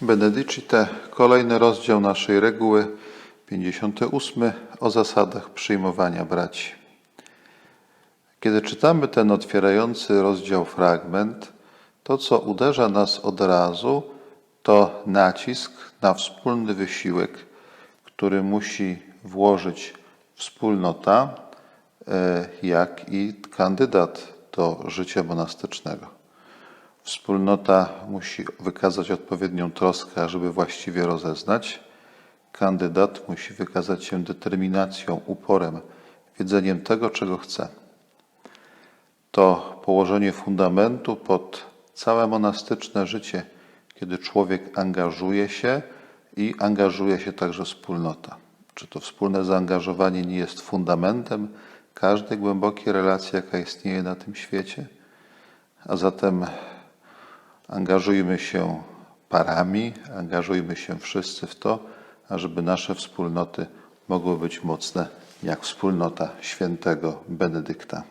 Benedicite, kolejny rozdział naszej reguły, 58, o zasadach przyjmowania braci. Kiedy czytamy ten otwierający rozdział fragment, to co uderza nas od razu, to nacisk na wspólny wysiłek, który musi włożyć wspólnota, e, jak i kandydat do życia monastycznego. Wspólnota musi wykazać odpowiednią troskę, żeby właściwie rozeznać. Kandydat musi wykazać się determinacją, uporem, wiedzeniem tego, czego chce. To położenie fundamentu pod całe monastyczne życie, kiedy człowiek angażuje się i angażuje się także wspólnota. Czy to wspólne zaangażowanie nie jest fundamentem każdej głębokiej relacji, jaka istnieje na tym świecie? A zatem Angażujmy się parami, angażujmy się wszyscy w to, ażeby nasze wspólnoty mogły być mocne jak wspólnota świętego Benedykta.